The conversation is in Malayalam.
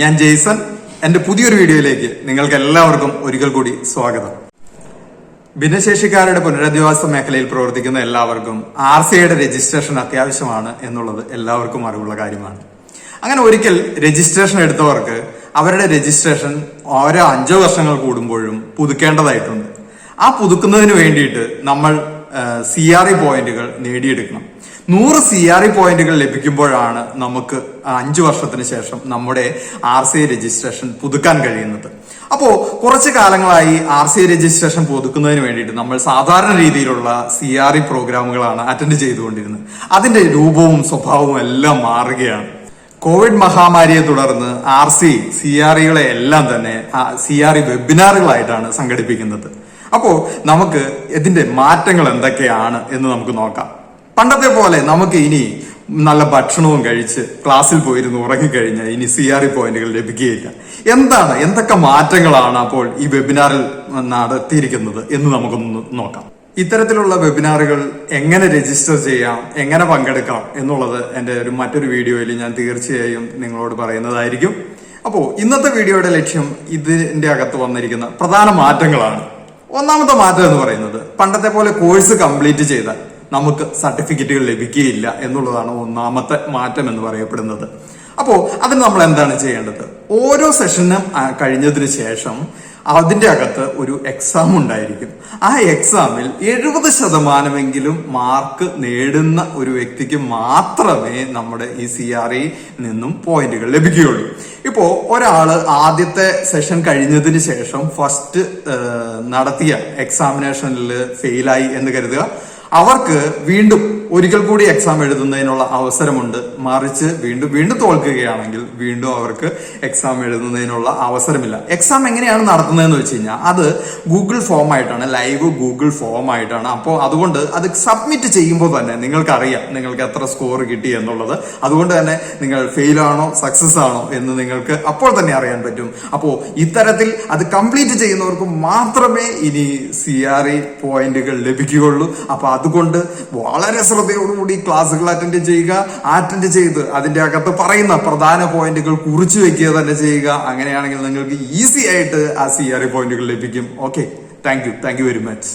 ഞാൻ ജെയ്സൺ. എന്റെ പുതിയൊരു വീഡിയോയിലേക്ക് നിങ്ങൾക്ക് എല്ലാവർക്കും ഒരിക്കൽ കൂടി സ്വാഗതം. ഭിന്നശേഷിക്കാരുടെ പുനരധിവാസ മേഖലയിൽ പ്രവർത്തിക്കുന്ന എല്ലാവർക്കും ആർ സി ഐയുടെ രജിസ്ട്രേഷൻ അത്യാവശ്യമാണ് എന്നുള്ളത് എല്ലാവർക്കും അറിവുള്ള കാര്യമാണ്. അങ്ങനെ ഒരിക്കൽ രജിസ്ട്രേഷൻ എടുത്തവർക്ക് അവരുടെ രജിസ്ട്രേഷൻ ഓരോ അഞ്ചോ വർഷങ്ങൾ കൂടുമ്പോഴും പുതുക്കേണ്ടതായിട്ടുണ്ട്. ആ പുതുക്കുന്നതിന് വേണ്ടിയിട്ട് നമ്മൾ സി ആർ ഇ പോയിന്റുകൾ നേടിയെടുക്കണം. നൂറ് സി ആർ ഇ പോയിന്റുകൾ ലഭിക്കുമ്പോഴാണ് നമുക്ക് അഞ്ച് വർഷത്തിന് ശേഷം നമ്മുടെ ആർ സി രജിസ്ട്രേഷൻ പുതുക്കാൻ കഴിയുന്നത്. അപ്പോൾ കുറച്ച് കാലങ്ങളായി ആർ സി രജിസ്ട്രേഷൻ പുതുക്കുന്നതിന് വേണ്ടിയിട്ട് നമ്മൾ സാധാരണ രീതിയിലുള്ള സി ആർ ഇ പ്രോഗ്രാമുകളാണ് അറ്റൻഡ് ചെയ്തുകൊണ്ടിരുന്നത്. അതിന്റെ രൂപവും സ്വഭാവവും എല്ലാം മാറുകയാണ്. കോവിഡ് മഹാമാരിയെ തുടർന്ന് ആർ സി സി ആർ ഇകളെ എല്ലാം തന്നെ സി ആർ ഇ വെബിനാറുകളായിട്ടാണ് സംഘടിപ്പിക്കുന്നത്. അപ്പോ നമുക്ക് ഇതിന്റെ മാറ്റങ്ങൾ എന്തൊക്കെയാണ് എന്ന് നമുക്ക് നോക്കാം. പണ്ടത്തെ പോലെ നമുക്ക് ഇനി നല്ല ഭക്ഷണവും കഴിച്ച് ക്ലാസ്സിൽ പോയിരുന്ന് ഉറങ്ങിക്കഴിഞ്ഞാൽ ഇനി സി ആർ ഇ പോയിന്റുകൾ ലഭിക്കുകയില്ല. എന്താണ് എന്തൊക്കെ മാറ്റങ്ങളാണ് അപ്പോൾ ഈ വെബിനാറിൽ നടത്തിയിരിക്കുന്നത് എന്ന് നമുക്കൊന്ന് നോക്കാം. ഇത്തരത്തിലുള്ള വെബിനാറുകൾ എങ്ങനെ രജിസ്റ്റർ ചെയ്യാം എങ്ങനെ പങ്കെടുക്കാം എന്നുള്ളത് എന്റെ ഒരു മറ്റൊരു വീഡിയോയിൽ ഞാൻ തീർച്ചയായും നിങ്ങളോട് പറയുന്നതായിരിക്കും. അപ്പോൾ ഇന്നത്തെ വീഡിയോയുടെ ലക്ഷ്യം ഇതിന്റെ അകത്ത് വന്നിരിക്കുന്ന പ്രധാന മാറ്റങ്ങളാണ്. ഒന്നാമത്തെ മാറ്റം എന്ന് പറയുന്നത് പണ്ടത്തെ പോലെ കോഴ്സ് കംപ്ലീറ്റ് ചെയ്താൽ നമുക്ക് സർട്ടിഫിക്കറ്റുകൾ ലഭിക്കുകയില്ല എന്നുള്ളതാണ് ഒന്നാമത്തെ മാറ്റം എന്ന് പറയപ്പെടുന്നത്. അപ്പോൾ അതിന് നമ്മൾ എന്താണ് ചെയ്യേണ്ടത്? ഓരോ സെഷനും കഴിഞ്ഞതിന് ശേഷം അതിന്റെ അകത്ത് ഒരു എക്സാം ഉണ്ടായിരിക്കും. ആ എക്സാമിൽ എഴുപത് ശതമാനമെങ്കിലും മാർക്ക് നേടുന്ന ഒരു വ്യക്തിക്ക് മാത്രമേ നമ്മുടെ ഈ സി ആർ ഇ നിന്നും പോയിന്റുകൾ ലഭിക്കുകയുള്ളൂ. ഇപ്പോൾ ഒരാൾ ആദ്യത്തെ സെഷൻ കഴിഞ്ഞതിന് ശേഷം ഫസ്റ്റ് നടത്തിയ എക്സാമിനേഷനിൽ ഫെയിലായി എന്ന് കരുതുക. അവർക്ക് വീണ്ടും ഒരിക്കൽ കൂടി എക്സാം എഴുതുന്നതിനുള്ള അവസരമുണ്ട്. മറിച്ച് വീണ്ടും വീണ്ടും തോൽക്കുകയാണെങ്കിൽ വീണ്ടും അവർക്ക് എക്സാം എഴുതുന്നതിനുള്ള അവസരമില്ല. എക്സാം എങ്ങനെയാണ് നടത്തുന്നതെന്ന് വെച്ച് കഴിഞ്ഞാൽ അത് ഗൂഗിൾ ഫോം ആയിട്ടാണ് ലൈവ് ഗൂഗിൾ ഫോം ആയിട്ടാണ്. അപ്പോൾ അതുകൊണ്ട് അത് സബ്മിറ്റ് ചെയ്യുമ്പോൾ തന്നെ നിങ്ങൾക്കറിയാം നിങ്ങൾക്ക് എത്ര സ്കോർ കിട്ടി എന്നുള്ളത്. അതുകൊണ്ട് തന്നെ നിങ്ങൾ ഫെയിൽ ആണോ സക്സസ് ആണോ എന്ന് നിങ്ങൾക്ക് അപ്പോൾ തന്നെ അറിയാൻ പറ്റും. അപ്പോൾ ഇത്തരത്തിൽ അത് കംപ്ലീറ്റ് ചെയ്യുന്നവർക്ക് മാത്രമേ ഇനി സി ആർ ഇ പോയിന്റുകൾ ലഭിക്കുകയുള്ളൂ അപ്പൊ അതുകൊണ്ട് വളരെ ശ്രദ്ധയോടുകൂടി ക്ലാസ്സുകൾ അറ്റൻഡ് ചെയ്യുക അറ്റൻഡ് ചെയ്ത് അതിന്റെ അകത്ത് പറയുന്ന പ്രധാന പോയിന്റുകൾ കുറിച്ചു വെക്കുക തന്നെ ചെയ്യുക. അങ്ങനെയാണെങ്കിൽ നിങ്ങൾക്ക് ഈസി ആയിട്ട് ആ സി ആർ പോയിന്റുകൾ ലഭിക്കും. Okay thank you thank you very much